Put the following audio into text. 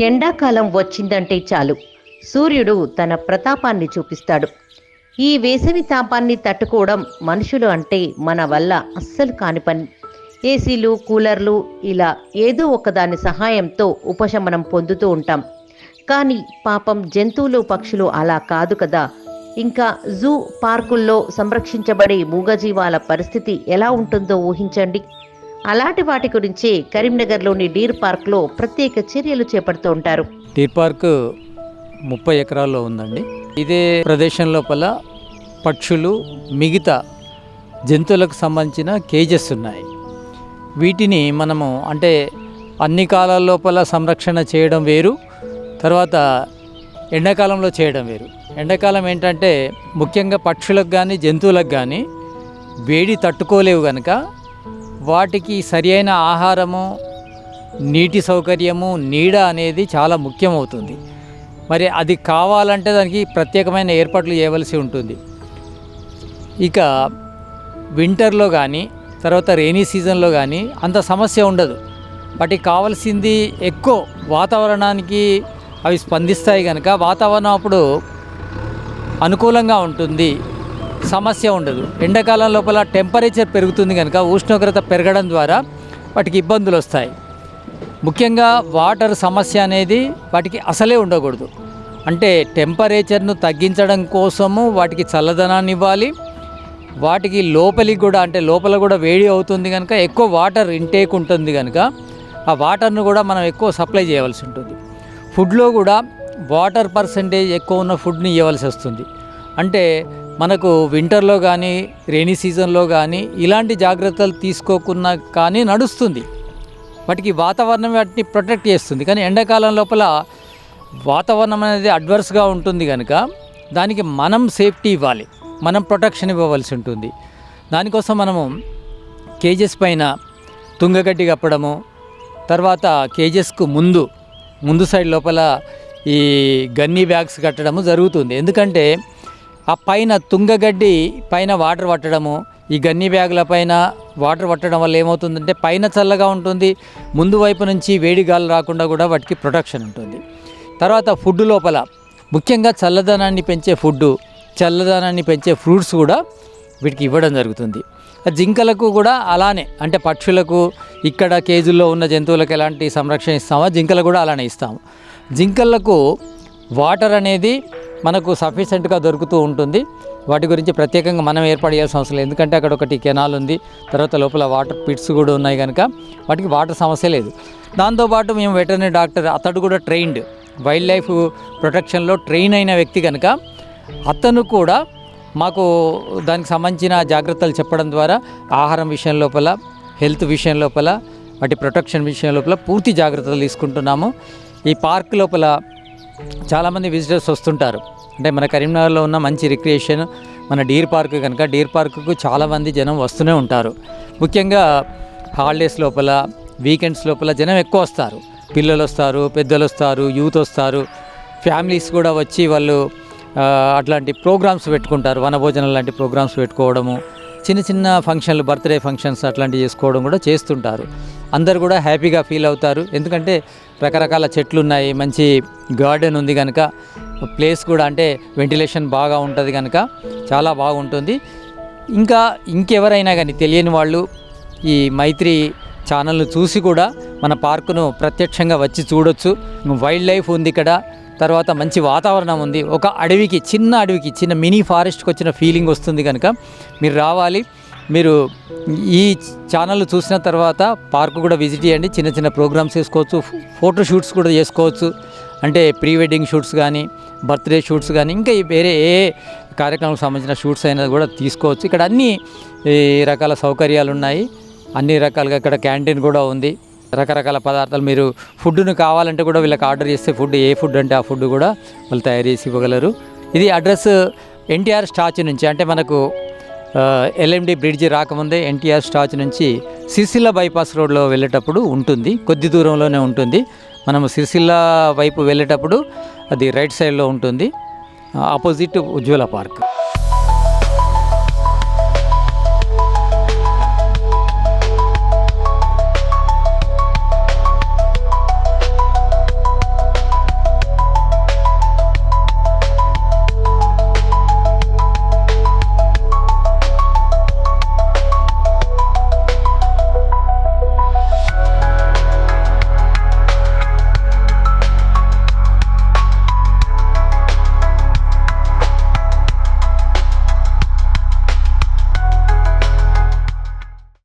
ఎండాకాలం వచ్చిందంటే చాలు. సూర్యుడు తన ప్రతాపాన్ని చూపిస్తాడు. ఈ వేసవి తాపాన్ని తట్టుకోవడం మనుషులు అంటే మన వల్ల అస్సలు కాని పని. ఏసీలు కూలర్లు ఇలా ఏదో ఒకదాని సహాయంతో ఉపశమనం పొందుతూ ఉంటాం. కానీ పాపం జంతువులు పక్షులు అలా కాదు కదా. ఇంకా జూ పార్కుల్లో సంరక్షించబడే మూగజీవాల పరిస్థితి ఎలా ఉంటుందో ఊహించండి. అలాంటి వాటి గురించి కరీంనగర్లోని డీర్ పార్క్లో ప్రత్యేక చర్యలు చేపడుతూ ఉంటారు. డీర్ పార్క్ ముప్పై ఎకరాల్లో ఉందండి. ఇదే ప్రదేశం లోపల పక్షులు మిగతా జంతువులకు సంబంధించిన కేజెస్ ఉన్నాయి. వీటిని మనము అంటే అన్ని కాలాల లోపల సంరక్షణ చేయడం వేరు తర్వాత ఎండాకాలంలో చేయడం వేరు. ఎండాకాలం ఏంటంటే ముఖ్యంగా పక్షులకు కానీ జంతువులకు కానీ వేడి తట్టుకోలేవు కనుక వాటికి సరి అయిన ఆహారము నీటి సౌకర్యము నీడ అనేది చాలా ముఖ్యమవుతుంది. మరి అది కావాలంటే దానికి ప్రత్యేకమైన ఏర్పాట్లు చేయవలసి ఉంటుంది. ఇక వింటర్లో కానీ తర్వాత రెయినీ సీజన్లో కానీ అంత సమస్య ఉండదు. వాటికి కావాల్సింది ఎక్కువ వాతావరణానికి అవి స్పందిస్తాయి కనుక వాతావరణం అప్పుడు అనుకూలంగా ఉంటుంది. సమస్య ఉండదు. ఎండాకాలం లోపల టెంపరేచర్ పెరుగుతుంది కనుక ఉష్ణోగ్రత పెరగడం ద్వారా వాటికి ఇబ్బందులు వస్తాయి. ముఖ్యంగా వాటర్ సమస్య అనేది వాటికి అసలే ఉండకూడదు. అంటే టెంపరేచర్ను తగ్గించడం కోసము వాటికి చల్లదనాన్ని ఇవ్వాలి. వాటికి లోపలికి కూడా అంటే లోపల కూడా వేడి అవుతుంది కనుక ఎక్కువ వాటర్ ఇంటేక్ ఉంటుంది కనుక ఆ వాటర్ను కూడా మనం ఎక్కువ సప్లై చేయవలసి ఉంటుంది. ఫుడ్లో కూడా వాటర్ పర్సంటేజ్ ఎక్కువ ఉన్న ఫుడ్ని ఇవ్వవలసి వస్తుంది. అంటే మనకు వింటర్లో కానీ రెయినీ సీజన్లో కానీ ఇలాంటి జాగ్రత్తలు తీసుకోకున్నా కానీ నడుస్తుంది. వాటికి వాతావరణం వాటిని ప్రొటెక్ట్ చేస్తుంది. కానీ ఎండాకాలం లోపల వాతావరణం అనేది అడ్వర్స్గా ఉంటుంది కనుక దానికి మనం సేఫ్టీ ఇవ్వాలి. మనం ప్రొటెక్షన్ ఇవ్వవలసి ఉంటుంది. దానికోసం మనము కేజెస్ పైన తుంగగడ్డి కప్పడము తర్వాత కేజెస్కు ముందు ముందు సైడ్ లోపల ఈ గన్నీ బ్యాగ్స్ కట్టడము జరుగుతుంది. ఎందుకంటే ఆ పైన తుంగగడ్డి పైన వాటర్ పట్టడము ఈ గన్ని బ్యాగుల పైన వాటర్ పట్టడం వల్ల ఏమవుతుందంటే పైన చల్లగా ఉంటుంది ముందు వైపు నుంచి వేడి గాలి రాకుండా కూడా వాటికి ప్రొటెక్షన్ ఉంటుంది. తర్వాత ఫుడ్ లోపల ముఖ్యంగా చల్లదనాన్ని పెంచే ఫుడ్ చల్లదనాన్ని పెంచే ఫ్రూట్స్ కూడా వీటికి ఇవ్వడం జరుగుతుంది. ఆ జింకలకు కూడా అలానే అంటే పక్షులకు ఇక్కడ కేజీల్లో ఉన్న జంతువులకు ఎలాంటి సంరక్షణ ఇస్తామో జింకలకు కూడా అలానే ఇస్తాము. జింకలకు వాటర్ అనేది మనకు సఫిషియెంట్గా దొరుకుతూ ఉంటుంది. వాటి గురించి ప్రత్యేకంగా మనం ఏర్పాటు చేయాల్సిన అవసరం లేదు. ఎందుకంటే అక్కడ ఒకటి కెనాల్ ఉంది. తర్వాత లోపల వాటర్ పిట్స్ కూడా ఉన్నాయి కనుక వాటికి వాటర్ సమస్య లేదు. దాంతోపాటు మేము వెటర్నరీ డాక్టర్ అతడు కూడా ట్రైన్డ్ వైల్డ్ లైఫ్ ప్రొటెక్షన్లో ట్రైన్ అయిన వ్యక్తి కనుక అతను కూడా మాకు దానికి సంబంధించిన జాగ్రత్తలు చెప్పడం ద్వారా ఆహారం విషయం లోపల హెల్త్ విషయం లోపల వాటి ప్రొటెక్షన్ విషయం లోపల పూర్తి జాగ్రత్తలు తీసుకుంటున్నాము. ఈ పార్క్ లోపల చాలామంది విజిటర్స్ వస్తుంటారు. అంటే మన కరీంనగర్లో ఉన్న మంచి రిక్రియేషన్ మన డీర్ పార్క్ కనుక డీర్ పార్కుకు చాలామంది జనం వస్తూనే ఉంటారు. ముఖ్యంగా హాలిడేస్ లోపల వీకెండ్స్ లోపల జనం ఎక్కువ వస్తారు. పిల్లలు వస్తారు పెద్దలు వస్తారు యూత్ వస్తారు. ఫ్యామిలీస్ కూడా వచ్చి వాళ్ళు అట్లాంటి ప్రోగ్రామ్స్ పెట్టుకుంటారు. వనభోజనం లాంటి ప్రోగ్రామ్స్ పెట్టుకోవడము చిన్న చిన్న ఫంక్షన్లు బర్త్డే ఫంక్షన్స్ అట్లాంటివి చేసుకోవడం కూడా చేస్తుంటారు. అందరు కూడా హ్యాపీగా ఫీల్ అవుతారు. ఎందుకంటే రకరకాల చెట్లు ఉన్నాయి మంచి గార్డెన్ ఉంది కనుక ప్లేస్ కూడా అంటే వెంటిలేషన్ బాగా ఉంటుంది కనుక చాలా బాగుంటుంది. ఇంకా ఇంకెవరైనా కానీ తెలియని వాళ్ళు ఈ మైత్రి ఛానల్ను చూసి కూడా మన పార్కును ప్రత్యక్షంగా వచ్చి చూడొచ్చు. వైల్డ్ లైఫ్ ఉంది ఇక్కడ తర్వాత మంచి వాతావరణం ఉంది. ఒక అడవికి చిన్న అడవికి చిన్న మినీ ఫారెస్ట్కి వచ్చిన ఫీలింగ్ వస్తుంది కనుక మీరు రావాలి. మీరు ఈ ఛానల్ చూసిన తర్వాత పార్క్ కూడా విజిట్ చేయండి. చిన్న చిన్న ప్రోగ్రామ్స్ చేసుకోవచ్చు ఫోటో షూట్స్ కూడా చేసుకోవచ్చు. అంటే ప్రీ వెడ్డింగ్ షూట్స్ కానీ బర్త్డే షూట్స్ కానీ ఇంకా వేరే ఏ కార్యక్రమాలకు సంబంధించిన షూట్స్ అయినా కూడా తీసుకోవచ్చు. ఇక్కడ అన్ని ఈ రకాల సౌకర్యాలు ఉన్నాయి. అన్ని రకాలుగా ఇక్కడ క్యాంటీన్ కూడా ఉంది. రకరకాల పదార్థాలు మీరు ఫుడ్ను కావాలంటే కూడా వీళ్ళకి ఆర్డర్ చేస్తే ఫుడ్ ఏ ఫుడ్ అంటే ఆ ఫుడ్ కూడా వాళ్ళు తయారు చేసి ఇవ్వగలరు. ఇది అడ్రస్ ఎన్టీఆర్ స్టాచ్యూ నుంచి అంటే మనకు ఎల్ఎండి బ్రిడ్జి రాకముందే ఎన్టీఆర్ స్టాచ్ నుంచి సిరిసిల్ల బైపాస్ రోడ్లో వెళ్ళేటప్పుడు ఉంటుంది. కొద్ది దూరంలోనే ఉంటుంది. మనం సిరిసిల్ల వైపు వెళ్ళేటప్పుడు అది రైట్ సైడ్లో ఉంటుంది. Opposite Ujwala park.